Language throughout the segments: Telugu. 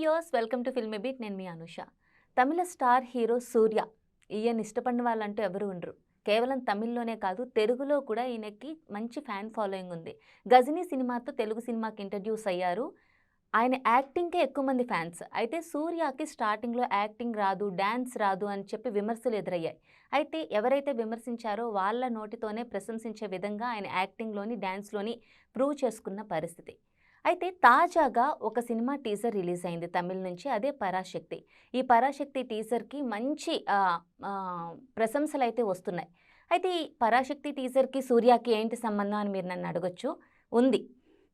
Viewers welcome to film beat నేను మీ అనుష. తమిళ స్టార్ హీరో సూర్య. ఈయన ఇష్టపడిన వాళ్ళంటూ ఎవరు ఉండరు. కేవలం తమిళ్ళోనే కాదు తెలుగులో కూడా ఈయనకి మంచి ఫ్యాన్ ఫాలోయింగ్ ఉంది. గజనీ సినిమాతో తెలుగు సినిమాకి ఇంట్రడ్యూస్ అయ్యారు. ఆయన యాక్టింగ్కే ఎక్కువ మంది ఫ్యాన్స్ అయితే సూర్యకి స్టార్టింగ్లో యాక్టింగ్ రాదు డ్యాన్స్ రాదు అని చెప్పి విమర్శలు ఎదురయ్యాయి. అయితే ఎవరైతే విమర్శించారో వాళ్ళ నోటితోనే ప్రశంసించే విధంగా ఆయన యాక్టింగ్లోని డ్యాన్స్లోని ప్రూవ్ చేసుకున్న పరిస్థితి. అయితే తాజాగా ఒక సినిమా టీజర్ రిలీజ్ అయింది తమిళ నుంచి అదే పరాశక్తి. ఈ పరాశక్తి టీజర్కి మంచి ప్రశంసలు అయితే వస్తున్నాయి. అయితే ఈ పరాశక్తి టీజర్కి సూర్యకి ఏంటి సంబంధం అని మీరు నన్ను అడగొచ్చు? ఉంది.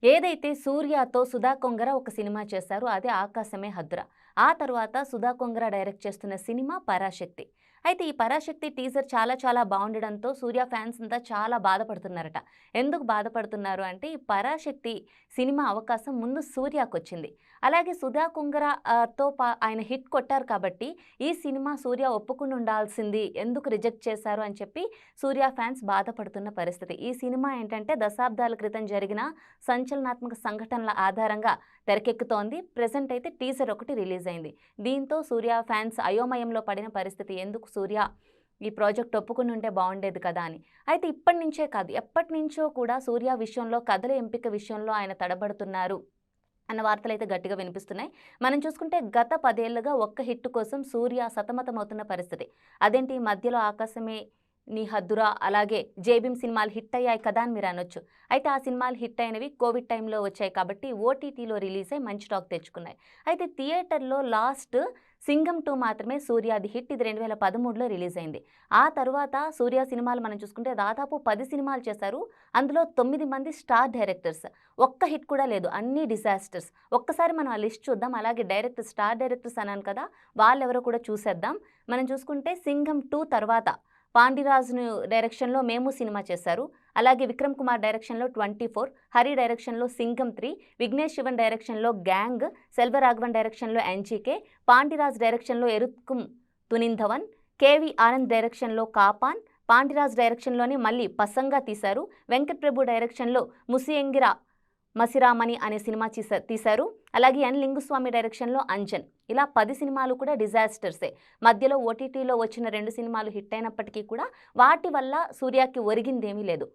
ఏదైతే సూర్యతో సుధా కొంగర ఒక సినిమా చేశారో అదే ఆకాశమే హద్దుర. ఆ తర్వాత సుధా కొంగర డైరెక్ట్ చేస్తున్న సినిమా పరాశక్తి. అయితే ఈ పరాశక్తి టీజర్ చాలా చాలా బాగుండడంతో సూర్య ఫ్యాన్స్ అంతా చాలా బాధపడుతున్నారట. ఎందుకు బాధపడుతున్నారు అంటే ఈ పరాశక్తి సినిమా అవకాశం ముందు సూర్యకు వచ్చింది అలాగే సుధా కుంగర తో పా ఆయన హిట్ కొట్టారు కాబట్టి ఈ సినిమా సూర్య ఒప్పుకుని ఉండాల్సింది ఎందుకు రిజెక్ట్ చేశారు అని చెప్పి సూర్య ఫ్యాన్స్ బాధపడుతున్న పరిస్థితి. ఈ సినిమా ఏంటంటే దశాబ్దాల క్రితం జరిగిన సంచలనాత్మక సంఘటనల ఆధారంగా తెరకెక్కుతోంది. ప్రజెంట్ అయితే టీజర్ ఒకటి రిలీజ్ అయింది దీంతో సూర్య ఫ్యాన్స్ అయోమయంలో పడిన పరిస్థితి ఎందుకు సూర్య ఈ ప్రాజెక్ట్ ఒప్పుకుని ఉంటే బాగుండేది కదా అని. అయితే ఇప్పటి నుంచే కాదు ఎప్పటి నుంచో కూడా సూర్య విషయంలో కథల ఎంపిక విషయంలో ఆయన తడబడుతున్నారు అన్న వార్తలు అయితే గట్టిగా వినిపిస్తున్నాయి. మనం చూసుకుంటే గత పదేళ్ళుగా ఒక్క హిట్ కోసం సూర్య సతమతమవుతున్న పరిస్థితి. అదేంటి? ఈ మధ్యలో ఆకాశమే నీ హద్దురా అలాగే జేబీం సినిమాలు హిట్ అయ్యాయి కదా అని మీరు అనొచ్చు. అయితే ఆ సినిమాలు హిట్ అయినవి కోవిడ్ టైంలో వచ్చాయి కాబట్టి ఓటీటీలో రిలీజ్ అయ్యి మంచి టాక్ తెచ్చుకున్నాయి. అయితే థియేటర్లో లాస్ట్ సింగం టూ మాత్రమే సూర్యాది హిట్. ఇది రెండు వేల పదమూడులో రిలీజ్ అయింది ఆ తర్వాత సూర్య సినిమాలు మనం చూసుకుంటే దాదాపు పది సినిమాలు చేశారు. అందులో తొమ్మిది మంది స్టార్ డైరెక్టర్స్. ఒక్క హిట్ కూడా లేదు. అన్ని డిజాస్టర్స్ ఒక్కసారి మనం ఆ లిస్ట్ చూద్దాం. అలాగే డైరెక్టర్ స్టార్ డైరెక్టర్స్ అన్నాను కదా వాళ్ళెవరో కూడా చూసేద్దాం. మనం చూసుకుంటే సింగం టూ తర్వాత పాండిరాజును డైరెక్షన్లో మేము సినిమా చేశారు. అలాగే విక్రమ్ కుమార్ డైరెక్షన్లో ట్వంటీ ఫోర్ హరి డైరెక్షన్లో సింగం త్రీ విఘ్నేష్ శివన్ డైరెక్షన్లో గ్యాంగ్ సెల్వరాఘవన్ డైరెక్షన్లో ఎన్జీకే పాండిరాజ్ డైరెక్షన్లో ఎరుత్కుం తునింధవన్ కేవి ఆనంద్ డైరెక్షన్లో కాపాన్ పాండిరాజ్ డైరెక్షన్లోనే మళ్ళీ పసంగా తీశారు. వెంకట్ ప్రభు డైరెక్షన్లో ముసియంగిరా మసిరామణి అనే సినిమా తీశారు. అలాగే ఎన్. లింగుస్వామి డైరెక్షన్లో అంజన్. ఇలా పది సినిమాలు కూడా డిజాస్టర్సే. మధ్యలో ఓటీటీలో వచ్చిన రెండు సినిమాలు హిట్ అయినప్పటికీ కూడా వాటి వల్ల సూర్యకి ఒరిగిందేమీ లేదు.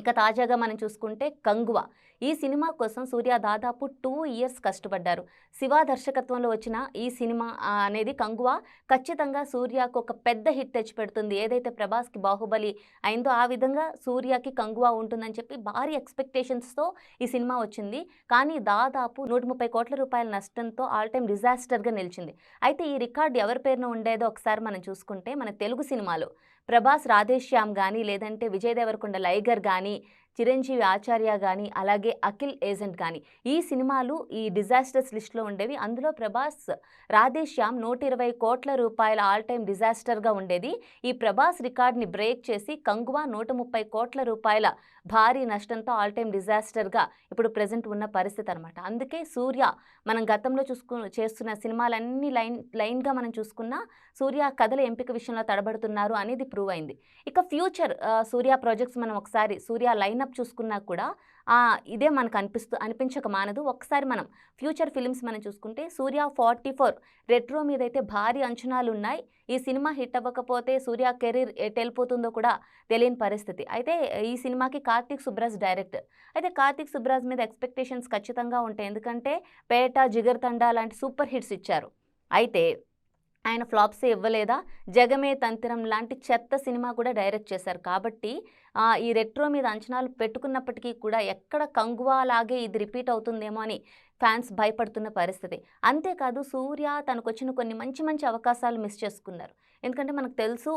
ఇక తాజాగా మనం చూసుకుంటే కంగువ. ఈ సినిమా కోసం సూర్య దాదాపు టూ ఇయర్స్ కష్టపడ్డారు. శివ దర్శకత్వంలో వచ్చిన ఈ సినిమా అనేది కంగువ ఖచ్చితంగా సూర్యకు ఒక పెద్ద హిట్ తెచ్చిపెడుతుంది. ఏదైతే ప్రభాస్కి బాహుబలి అయిందో ఆ విధంగా సూర్యకి కంగువ ఉంటుందని చెప్పి భారీ ఎక్స్పెక్టేషన్స్తో ఈ సినిమా వచ్చింది. కానీ దాదాపు నూట ముప్పై కోట్ల రూపాయల నష్టంతో ఆల్ టైమ్ డిజాస్టర్గా నిలిచింది. అయితే ఈ రికార్డు ఎవరి పేరున ఉండేదో ఒకసారి మనం చూసుకుంటే మన తెలుగు సినిమాలు ప్రభాస్ రాధేశ్యామ్ కానీ లేదంటే విజయ్ దేవరకొండ లైగర్ కానీ any చిరంజీవి ఆచార్య కానీ అలాగే అఖిల్ ఏజెంట్ కానీ ఈ సినిమాలు ఈ డిజాస్టర్స్ లిస్ట్లో ఉండేవి. అందులో ప్రభాస్ రాధేశ్యామ్ నూట ఇరవై కోట్ల రూపాయల ఆల్ టైమ్ డిజాస్టర్గా ఉండేది. ఈ ప్రభాస్ రికార్డ్ని బ్రేక్ చేసి కంగువా నూట ముప్పై కోట్ల రూపాయల భారీ నష్టంతో ఆల్ టైమ్ డిజాస్టర్గా ఇప్పుడు ప్రజెంట్ ఉన్న పరిస్థితి అనమాట అందుకే సూర్య మనం గతంలో చూసుకు చేస్తున్న సినిమాలన్నీ లైన్ లైన్గా మనం చూసుకున్నా సూర్య కథల ఎంపిక విషయంలో తడబడుతున్నారు అనేది ప్రూవ్ అయింది. ఇక ఫ్యూచర్ సూర్య ప్రాజెక్ట్స్ మనం ఒకసారి సూర్య లైనప్ చూసుకున్నా కూడా ఇదే మనకు అనిపిస్తూ అనిపించక మానదు. ఒకసారి మనం ఫ్యూచర్ ఫిలిమ్స్ మనం చూసుకుంటే సూర్య ఫార్టీ ఫోర్ రెట్రో మీద అయితే భారీ అంచనాలు ఉన్నాయి ఈ సినిమా హిట్ అవ్వకపోతే సూర్య కెరీర్ ఎటు వెళ్ళిపోతుందో కూడా తెలియని పరిస్థితి. అయితే ఈ సినిమాకి కార్తీక్ సుబ్రాజ్ డైరెక్టర్. అయితే కార్తీక్ సుబ్రాజ్ మీద ఎక్స్పెక్టేషన్స్ ఖచ్చితంగా ఉంటాయి. ఎందుకంటే పేట జిగర్ తండా లాంటి సూపర్ హిట్స్ ఇచ్చారు. అయితే ఆయన ఫ్లాప్స్ ఇవ్వలేదా? జగమే తంతిరం లాంటి చెత్త సినిమా కూడా డైరెక్ట్ చేశారు. కాబట్టి ఈ రెట్రో మీద అంచనాలు పెట్టుకున్నప్పటికీ కూడా ఎక్కడ కంగువా లాగే ఇది రిపీట్ అవుతుందేమో అని ఫ్యాన్స్ భయపడుతున్న పరిస్థితి. అంతేకాదు సూర్య తనకు వచ్చిన కొన్ని మంచి మంచి అవకాశాలు మిస్ చేసుకున్నారు. ఎందుకంటే మనకు తెలుసు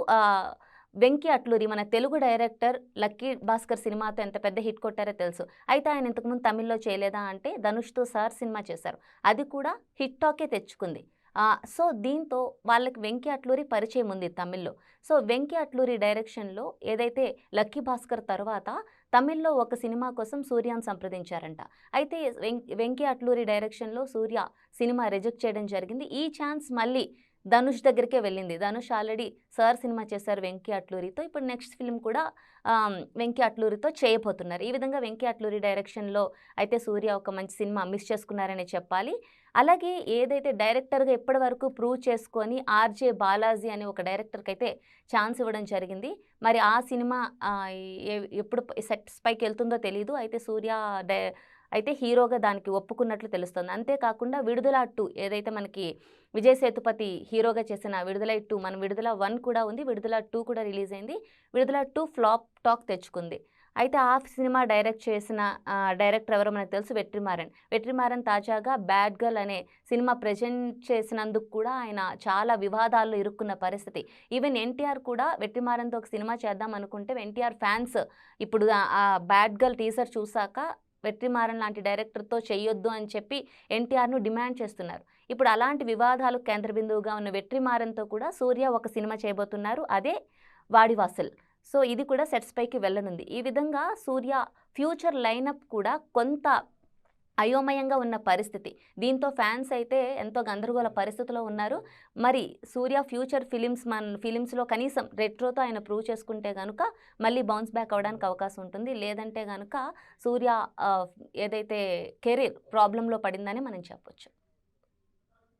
వెంకీ అట్లూరి మన తెలుగు డైరెక్టర్ లక్కీ భాస్కర్ సినిమాతో ఎంత పెద్ద హిట్ కొట్టారో తెలుసు. అయితే ఆయన ఇంతకుముందు తమిళ్ళో చేయలేదా అంటే ధనుష్తో సార్ సినిమా చేశారు. అది కూడా హిట్ టాకే తెచ్చుకుంది. సో దీంతో వాళ్ళకి వెంకీ అట్లూరి పరిచయం ఉంది తమిళ్ళో. సో వెంకీ అట్లూరి డైరెక్షన్లో ఏదైతే లక్కీ భాస్కర్ తర్వాత తమిళ్ళో ఒక సినిమా కోసం సూర్యాన్ని సంప్రదించారంట. అయితే వెంకీ అట్లూరి డైరెక్షన్లో సూర్య సినిమా రిజెక్ట్ చేయడం జరిగింది. ఈ ఛాన్స్ మళ్ళీ ధనుష్ దగ్గరికే వెళ్ళింది. ధనుష్ ఆల్రెడీ సార్ సినిమా చేశారు వెంకీ అట్లూరితో. ఇప్పుడు నెక్స్ట్ ఫిల్మ్ కూడా వెంకీ అట్లూరితో చేయబోతున్నారు. ఈ విధంగా వెంకీ అట్లూరి డైరెక్షన్లో అయితే సూర్య ఒక మంచి సినిమా మిస్ చేసుకున్నారనే చెప్పాలి. అలాగే ఏదైతే డైరెక్టర్గా ఇప్పటి వరకు ప్రూవ్ చేసుకొని ఆర్జే బాలాజీ అనే ఒక డైరెక్టర్కి అయితే ఛాన్స్ ఇవ్వడం జరిగింది. మరి ఆ సినిమా ఎప్పుడు సెట్స్ పైకి వెళ్తుందో తెలియదు అయితే సూర్య డై అయితే హీరోగా దానికి ఒప్పుకున్నట్లు తెలుస్తుంది. అంతేకాకుండా విడుదల టూ ఏదైతే మనకి విజయ్ సేతుపతి హీరోగా చేసిన విడుదల టూ మన విడుదల వన్ కూడా ఉంది. విడుదల టూ కూడా రిలీజ్ అయింది. విడుదల టూ ఫ్లాప్ టాక్ తెచ్చుకుంది. అయితే ఆ సినిమా డైరెక్ట్ చేసిన డైరెక్టర్ ఎవరో మనకు తెలుసు వెట్రిమారన్. వెట్రిమారన్ తాజాగా బ్యాడ్ గర్ల్ అనే సినిమా ప్రజెంట్ చేసినందుకు కూడా ఆయన చాలా వివాదాల్లో ఇరుక్కున్న పరిస్థితి. ఈవెన్ ఎన్టీఆర్ కూడా వెట్రిమారన్తో ఒక సినిమా చేద్దాం అనుకుంటే ఎన్టీఆర్ ఫ్యాన్స్ ఇప్పుడు ఆ- ఆ బ్యాడ్ గర్ల్ టీజర్ చూసాక వెట్రిమారన్ లాంటి డైరెక్టర్తో చేయొద్దు అని చెప్పి ఎన్టీఆర్ను డిమాండ్ చేస్తున్నారు. ఇప్పుడు అలాంటి వివాదాలు కేంద్ర బిందువుగా ఉన్న వెట్రిమారన్తో కూడా సూర్య ఒక సినిమా చేయబోతున్నారు. అదే వాడివాసల్. సో ఇది కూడా సెట్స్ పైకి వెళ్ళనుంది. ఈ విధంగా సూర్య ఫ్యూచర్ లైనప్ కూడా కొంత అయోమయంగా ఉన్న పరిస్థితి. దీంతో ఫ్యాన్స్ అయితే ఎంతో గందరగోళ పరిస్థితిలో ఉన్నారు. మరి సూర్య ఫ్యూచర్ ఫిలిమ్స్ మన ఫిలిమ్స్లో కనీసం రెట్రోతో ఆయన ప్రూవ్ చేసుకుంటే కనుక మళ్ళీ బౌన్స్ బ్యాక్ అవ్వడానికి అవకాశం ఉంటుంది. లేదంటే కనుక సూర్య ఏదైతే కెరీర్ ప్రాబ్లంలో పడిందని మనం చెప్పొచ్చు.